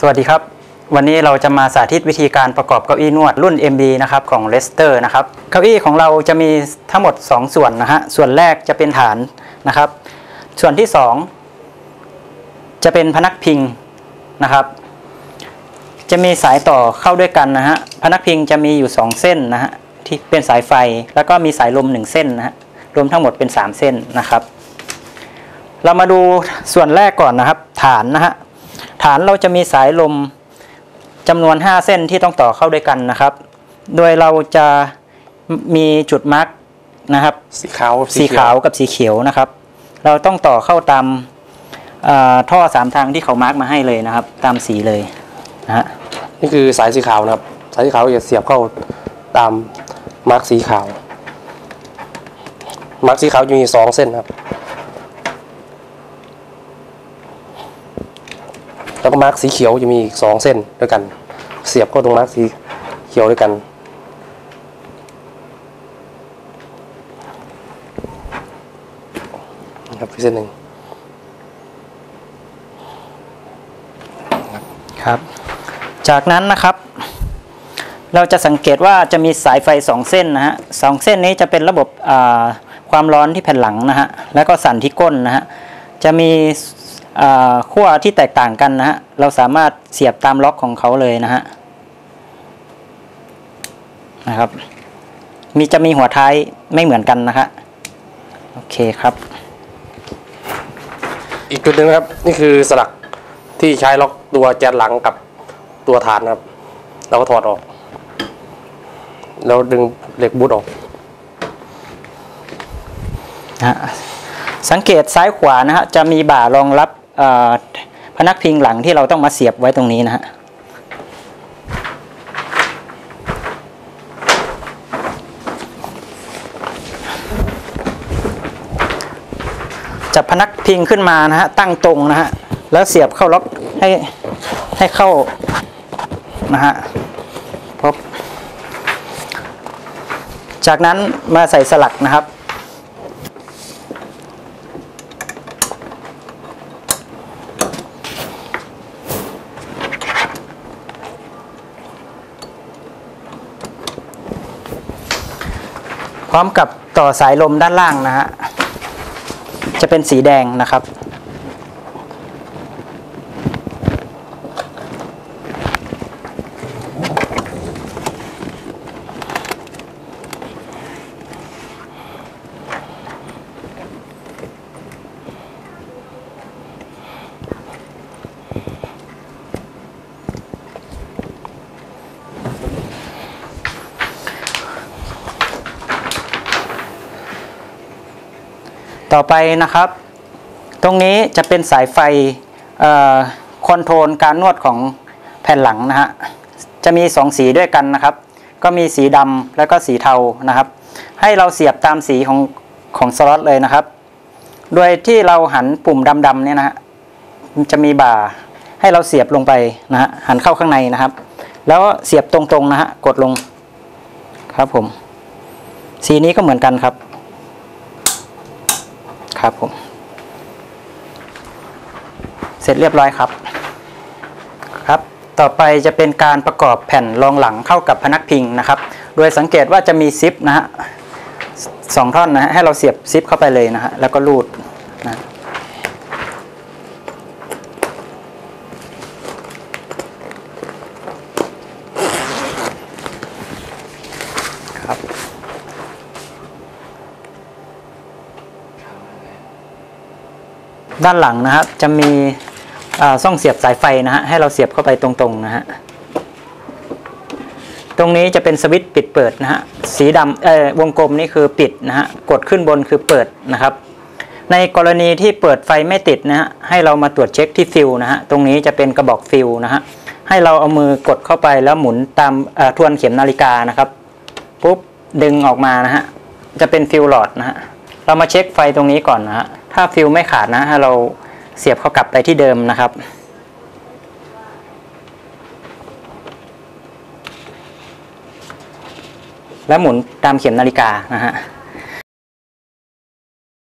สวัสดีครับ วันนี้เราจะมาสาธิตวิธีการประกอบเก้าอี้นวดรุ่น MB นะครับของ l e s t e r นะครับเก้าอี้ของเราจะมีทั้งหมด 2 ส่วนนะฮะส่วนแรกจะเป็นฐานนะครับ ส่วนที่ 2 จะเป็นพนักพิงนะครับ จะมีสายต่อเข้าด้วยกันนะฮะพนักพิงจะมีอยู่ 2 เส้นนะฮะที่เป็นสายไฟแล้วก็มีสายลม 1 เส้นนะฮะรวมทั้งหมดเป็น 3 เส้นนะครับ เรามาดูส่วนแรกก่อนนะครับ ฐานนะฮะ ฐานเราจะมีสายลมจำนวน 5 เส้นที่ต้องต่อเข้าด้วยกันนะครับ โดยเราจะมีจุดมาร์กนะครับ สีขาวสีขาวกับสีเขียวนะครับ เราต้องต่อเข้าตามเอ่อท่อสามทางที่เขามาร์กมาให้เลยนะครับ ตามสีเลยนะฮะนี่คือสายสีขาวนะครับ สายสีขาวจะเสียบเข้าตามมาร์กสีขาวมาร์กสีขาวจะมีสองเส้นครับ แล้วก็มาร์กสีเขียวจะมีอีกสองเส้นด้วยกัน เสียบเข้าตรงมาร์กสีเขียวด้วยกัน ครับอีกเส้นหนึ่งครับ จากนั้นนะครับ เราจะสังเกตว่าจะมีสายไฟสองเส้นนะฮะสองเส้นนี้จะเป็นระบบความร้อนที่แผ่นหลังนะฮะแล้วก็สั่นที่ก้นนะฮะจะมี ขั้วที่แตกต่างกันนะฮะ เราสามารถเสียบตามล็อกของเขาเลยนะฮะ นะครับ มีจะมีหัวท้ายไม่เหมือนกันนะฮะโอเคครับ อีกจุดหนึ่งนะครับ นี่คือสลักที่ใช้ล็อกตัวแกนหลังกับตัวฐานนะครับ เราก็ถอดออก แล้วดึงเหล็กบูทออกนะฮะสังเกตซ้ายขวานะฮะจะมีบ่ารองรับเอ่อ พนักพิงหลังที่เราต้องมาเสียบไว้ตรงนี้นะฮะจับพนักพิงขึ้นมานะฮะตั้งตรงนะฮะแล้วเสียบเข้าล็อกให้ให้เข้านะฮะพบจากนั้นมาใส่สลักนะครับ พร้อมกับต่อสายลมด้านล่างนะฮะจะเป็นสีแดงนะครับ ต่อไปนะครับ ตรงนี้จะเป็นสายไฟคอนโทรลการนวดของแผ่นหลังนะฮะจะมีสองสีด้วยกันนะครับ ก็มีสีดำแล้วก็สีเทานะครับ ให้เราเสียบตามสีของของสล็อตเลยนะครับ โดยที่เราหันปุ่มดำๆเนี่ยนะฮะจะมีบ่าให้เราเสียบลงไปนะฮะหันเข้าข้างในนะครับ แล้วเสียบตรงๆนะฮะกดลงครับผม สีนี้ก็เหมือนกันครับ ครับผม เสร็จเรียบร้อยครับครับ ต่อไปจะเป็นการประกอบแผ่นรองหลังเข้ากับพนักพิงนะครับ โดยสังเกตว่าจะมีซิปนะฮะสองท่อนนะฮะให้เราเสียบซิปเข้าไปเลยนะฮะแล้วก็รูดนะ ด้านหลังนะครับจะมีอ่องเสียบสายไฟนะฮะให้เราเสียบเข้าไปตรงๆนะฮะตรงนี้จะเป็นสวิตช์ปิดเปิดนะฮะสีดำเอ่อวงกลมนี่คือปิดนะฮะกดขึ้นบนคือเปิดนะครับ ในกรณีที่เปิดไฟไม่ติดนะฮะให้เรามาตรวจเช็คที่ฟิลนะฮะตรงนี้จะเป็นกระบอกฟิลนะฮะให้เราเอามือกดเข้าไปแล้วหมุนตามทวนเข็มนาฬิกานะครับปุ๊บดึงออกมานะฮะจะเป็นฟิลหลอดนะฮะเรามาเช็คไฟตรงนี้ก่อนนะฮะ ถ้าฟิลไม่ขาดนะถ้าเราเสียบเข้ากลับไปที่เดิมนะครับ แล้วหมุนตามเข็มนาฬิกานะฮะ